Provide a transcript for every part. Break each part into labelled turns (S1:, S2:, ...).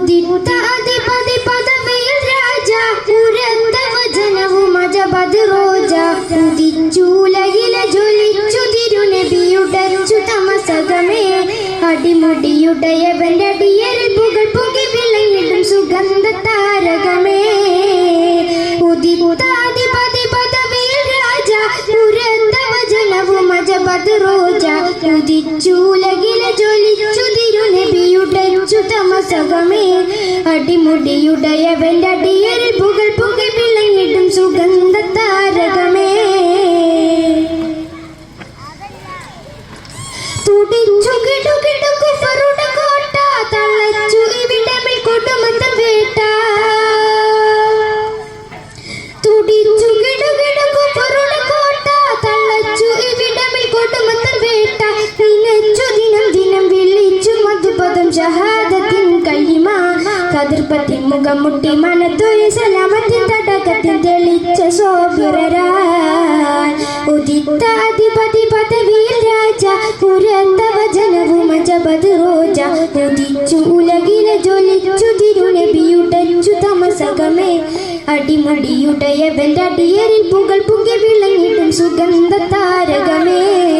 S1: ഉദിത്താധിപതി പദവിയിൽ രാജ. ഉരന്തവ അജപത് റോജ. ഉദിച്ചൂലയിലെ ജ്വലിച്ചു തിരുനബിയുടച്ചു തമസകമേ. അടിമുടിയുടയവന്റെ അടിയരിൽ പുകൾ പുകി വിളങ്ങിടും സുഗന്ധ താരകമേ ഉദിത്താധിപതി പദവിയിൽ രാജ. ഉരന്തവ അജപത് റോജ. ഉദിച്ചൂലകിലെ അടിമുടിയുടയവന്റെ അടിയരിൽ കതിർപ്പത്തിൻ മുഖം മുട്ടി മനത്തൊരു സലാമത്തിൻ തടകത്തിൽ തെളിച്ച സോബിറരാൻ. ഉദിത്താധിപതി പദവിയിൽ രാജ പുരന്തവ ജനവും അജപത് റോജ. ഉദിച്ചു ഉലകിലെ ജ്വലിച്ചു തിരുനബിയുടച്ചു തമസകമേ. അടിമുടിയുടയവന്റെ അടിയരിൽ പുകൾ പുകി വിളങ്ങിടും സുഗന്ധ താരകമേ.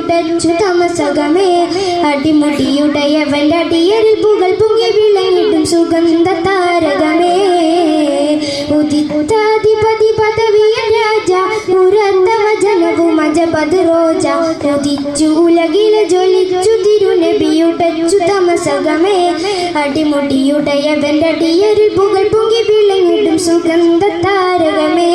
S1: തിരുനബിയുടച്ചു തമസകമേ. അടിമുടിയുടയവന്റെ അടിയരിൽ പുകൾ പൊങ്ങി വിളങ്ങിടും സുഗന്ധ താരകമേ ഉദിത്താധിപതി പദവിയ രാജ പുരന്തവ ജനവും അജപത് റോജ. ഉദിച്ചു ഉലകിലെ ജ്വലിച്ചു തിരുനബിയുടച്ചു തമസകമേ. അടിമുടിയുടയവന്റെ അടിയരിൽ പുകൾ പുകി വിളങ്ങിടും സുഗന്ധ താരകമേ